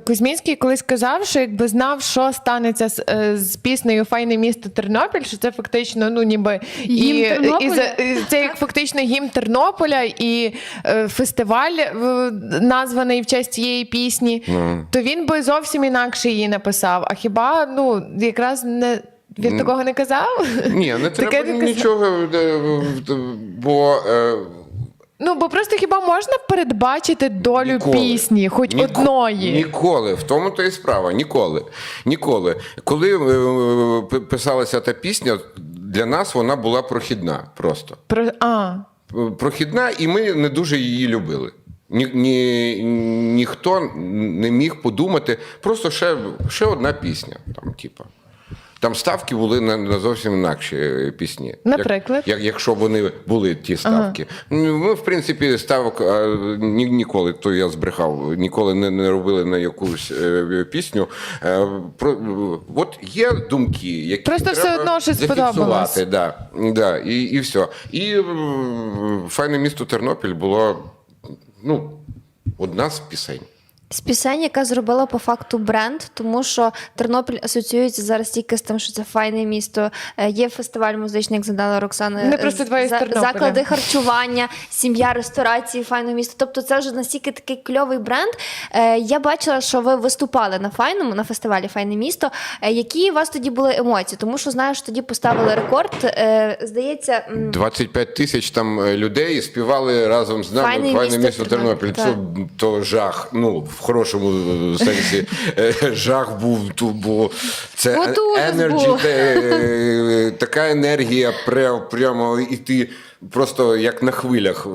Кузьмінський колись казав, що якби знав, що станеться з, е, з піснею Файне місто Тернопіль, що це фактично, ну ніби і, і, і це як фактично гімн Тернополя і е, фестиваль е, названий в честь цієї пісні, Ну. то він би зовсім інакше її написав. А хіба ну якраз не він такого не казав? Ні, не Таке треба нічого, е, бо е, Ну бо просто хіба можна передбачити долю Ніколи. пісні, хоч Ніко- одної? Ніколи. В тому то і справа. Ніколи. Ніколи. Коли е, п- писалася та пісня, для нас вона була прохідна просто. Про а. Прохідна, і ми не дуже її любили. Ні, ні, ніхто не міг подумати, просто ще, ще одна пісня. Там, типа. Там ставки були на, на зовсім інакші е, пісні. Наприклад? Як, як, якщо вони були ті ставки. Ну, Ми, в принципі, ставок ні, ніколи, то я збрехав, ніколи не, не робили на якусь е, пісню. Е, про, от є думки, які Просто все одно щось сподобалось. Да, да, і, і все. І файне місто Тернопіль було ну, одна з пісень. З пісень, яка зробила по факту бренд, тому що Тернопіль асоціюється зараз тільки з тим, що це файне місто. Е, Є фестиваль музичний, як задала Роксана. Вони просто З- двоє за- заклади харчування, сім'я, ресторації, файне місто. Тобто, це вже настільки такий кльовий бренд. Е, Я бачила, що ви виступали на файному на фестивалі Файне місто. Е, Які у вас тоді були емоції? Тому що знаю, що тоді поставили рекорд. Е, Здається, м, 25 тисяч там е, людей співали разом з нами Файне файне, місто місто Тернопіль. Тернопіль, Це то жах. Ну в хорошому е, сенсі е, жах був. Ту бо це енерджі, е, така енергія, прямо і ти просто як на хвилях.